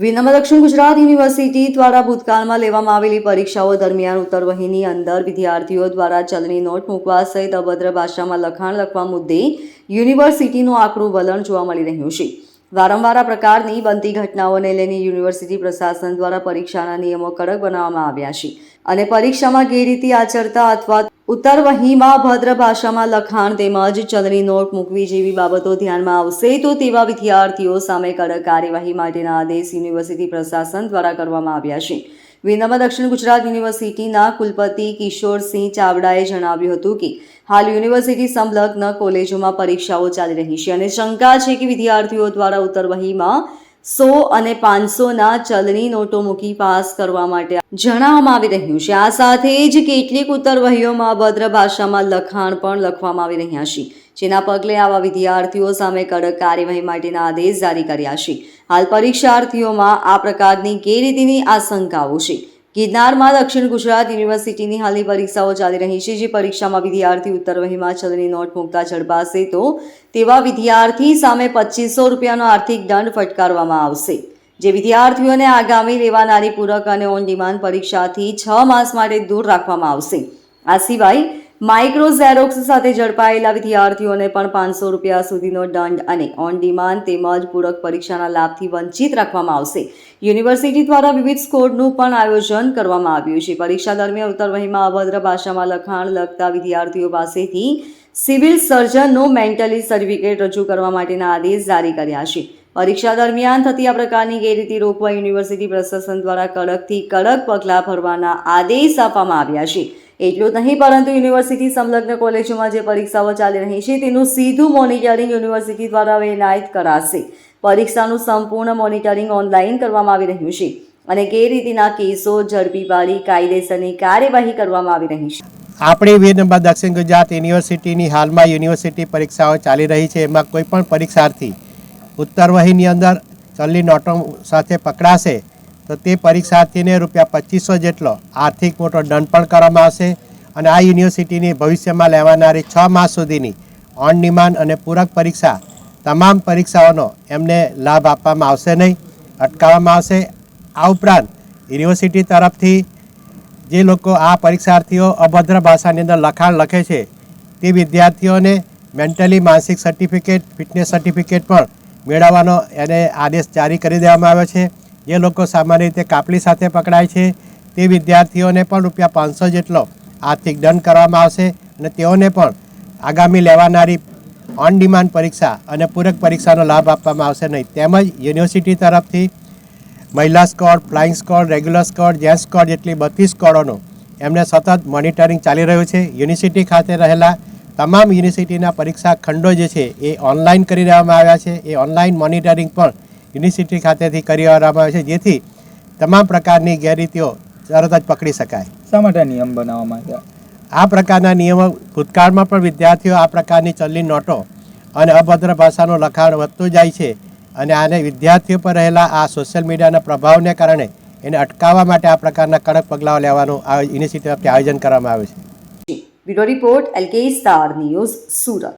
દક્ષિણ ગુજરાત યુનિવર્સિટી દ્વારા ભૂતકાળમાં લેવામાં આવેલી પરીક્ષાઓ દરમિયાન ઉત્તર વહીની અંદર વિદ્યાર્થીઓ દ્વારા ચલણી નોટ મૂકવા સહિત અભદ્ર ભાષામાં લખાણ લખવા મુદ્દે યુનિવર્સિટીનું આકરું વલણ જોવા મળી રહ્યું છે. વારંવાર પ્રકારની બનતી ઘટનાઓને લઈને યુનિવર્સિટી પ્રશાસન દ્વારા પરીક્ષાના નિયમો કડક બનાવવામાં આવ્યા છે અને પરીક્ષામાં ગેરરીતિ આચરતા અથવા ઉત્તરવહીમાં ભદ્ર ભાષામાં લખાણ તેમજ ચલણી નોટ મૂકવી જેવી બાબતો ધ્યાનમાં આવશે તો તેવા વિદ્યાર્થીઓ સામે કડક કાર્યવાહી માટેના આદેશ યુનિવર્સિટી પ્રશાસન દ્વારા કરવામાં આવ્યા છે. વિનમ્ર દક્ષિણ ગુજરાત યુનિવર્સિટીના કુલપતિ કિશોરસિંહ ચાવડાએ જણાવ્યું હતું કે, હાલ યુનિવર્સિટી સંલગ્ન કોલેજોમાં પરીક્ષાઓ ચાલી રહી છે અને શંકા છે કે વિદ્યાર્થીઓ દ્વારા ઉત્તરવહીમાં સો અને પાંચસોના ચલણી નોટો મૂકી પાસ કરવા માટે જણાવવામાં આવી રહ્યું છે. આ સાથે જ કેટલીક ઉત્તરવહીઓમાં અભદ્ર ભાષામાં લખાણ પણ લખવામાં આવી રહ્યા છે. જેના પગલે આવા વિદ્યાર્થીઓ સામે કડક કાર્યવાહી માટેના આદેશ જારી કર્યા છે. હાલ પરીક્ષાર્થીઓમાં આ પ્રકારની ગેરરીતિની આશંકાઓ છે. ગિરનારમાં દક્ષિણ ગુજરાત યુનિવર્સિટીની હાલની પરીક્ષાઓ ચાલી રહી છે, જે પરીક્ષામાં વિદ્યાર્થી ઉત્તર હિમાચલની નોટ મૂકતા ઝડપાશે તો તેવા વિદ્યાર્થી સામે પચીસો રૂપિયાનો આર્થિક દંડ ફટકારવામાં આવશે. જે વિદ્યાર્થીઓને આગામી લેવાનારી પૂરક અને ઓન ડિમાન્ડ પરીક્ષાથી છ માસ માટે દૂર રાખવામાં આવશે. આ સિવાય માઇક્રો ઝેરોક્સ સાથે ઝડપાયેલા વિદ્યાર્થીઓને પણ પાંચસો રૂપિયા સુધીનો દંડ અને ઓન ડિમાન્ડ તેમજ પૂરક પરીક્ષાના લાભથી વંચિત રાખવામાં આવશે. યુનિવર્સિટી દ્વારા વિવિધ સ્કોરનું પણ આયોજન કરવામાં આવ્યું છે. પરીક્ષા દરમિયાન ઉત્તરવહીમાં અભદ્ર ભાષામાં લખાણ લખતા વિદ્યાર્થીઓ પાસેથી સિવિલ સર્જનનો મેન્ટલી સર્ટિફિકેટ રજૂ કરવા માટેના આદેશ જારી કર્યા છે. પરીક્ષા દરમિયાન થતી આ પ્રકારની ગેરરીતિ રોકવા યુનિવર્સિટી પ્રશાસન દ્વારા કડકથી કડક પગલાં ભરવાના આદેશ આપવામાં આવ્યા છે. એટલું જ નહીં, પરંતુ યુનિવર્સિટી સંલગ્ન કોલેજોમાં જે પરીક્ષાઓ ચાલી રહી છે, તેનું સીધું મોનિટરિંગ યુનિવર્સિટી દ્વારા એનાયત કરાશે. પરીક્ષાનું સંપૂર્ણ મોનિટરિંગ ઓનલાઈન કરવામાં આવી રહ્યું છે અને ગેરરીતિના કેસો ઝડપી પાડી કાયદેસરની કાર્યવાહી કરવામાં આવી રહી છે. આપણી વીર નંબર દક્ષિણ ગુજરાત યુનિવર્સિટીની હાલમાં યુનિવર્સિટી પરીક્ષાઓ ચાલી રહી છે, એમાં કોઈ પણ પરીક્ષાર્થી ઉત્તરવહીની અંદર ચલ્લી નોટો સાથે પકડાશે તો તે પરીક્ષાર્થીને રૂપિયા પચીસો જેટલો આર્થિક મોટો દંડ પણ કરવામાં આવશે અને આ યુનિવર્સિટીની ભવિષ્યમાં લેવાનારી છ માસ સુધીની ઓન ડિમાન્ડ અને પૂરક પરીક્ષા તમામ પરીક્ષાઓનો એમને લાભ આપવામાં આવશે નહીં, અટકાવવામાં આવશે. આ ઉપરાંત યુનિવર્સિટી તરફથી જે લોકો આ પરીક્ષાર્થીઓ અભદ્ર ભાષાની અંદર લખાણ લખે છે, તે વિદ્યાર્થીઓને મેન્ટલી માનસિક સર્ટિફિકેટ ફિટનેસ સર્ટિફિકેટ પણ મેળવવાનો એને આદેશ જારી કરી દેવામાં આવ્યો છે. જે લોકો સામાન્ય રીતે કાપલી સાથે પકડાય છે. તે વિદ્યાર્થીઓને પણ રૂપિયા પાંચસો જેટલો આર્થિક દંડ કરવામાં આવશે અને તેઓને પણ આગામી લેવાનારી ઓન ડિમાન્ડ પરીક્ષા અને પૂરક પરીક્ષાનો લાભ આપવામાં આવશે નહીં. તેમજ યુનિવર્સિટી તરફથી મહિલા squad flying squad regular squad gents squad જેટલી બધી સ્કોડોનું એમને સતત મોનિટરિંગ ચાલી રહ્યું છે. યુનિવર્સિટી ખાતે રહેલા તમામ યુનિવર્સિટીના પરીક્ષા ખંડો જે છે એ ઓનલાઈન કરી દેવામાં આવ્યા છે. એ ઓનલાઈન મોનિટરિંગ પણ યુનિવર્સિટી ખાતેથી કરી આવવામાં આવે છે જેથી તમામ પ્રકારની ગેરરીતિઓ તરત જ પકડી શકાય. શા માટે નિયમ બનાવવામાં આવ્યા? આ પ્રકારના નિયમો ભૂતકાળમાં પણ વિદ્યાર્થીઓ આ પ્રકારની ચલની નોટો અને અભદ્ર ભાષાનું લખાણ વધતું જાય છે અને આને વિદ્યાર્થીઓ પર રહેલા આ સોશિયલ મીડિયાના પ્રભાવને કારણે એને અટકાવવા માટે આ પ્રકારના કડક પગલાઓ લેવાનું આ યુનિવર્સિટી તરફથી આયોજન કરવામાં આવ્યું છે. Bureau report LK star news Surat.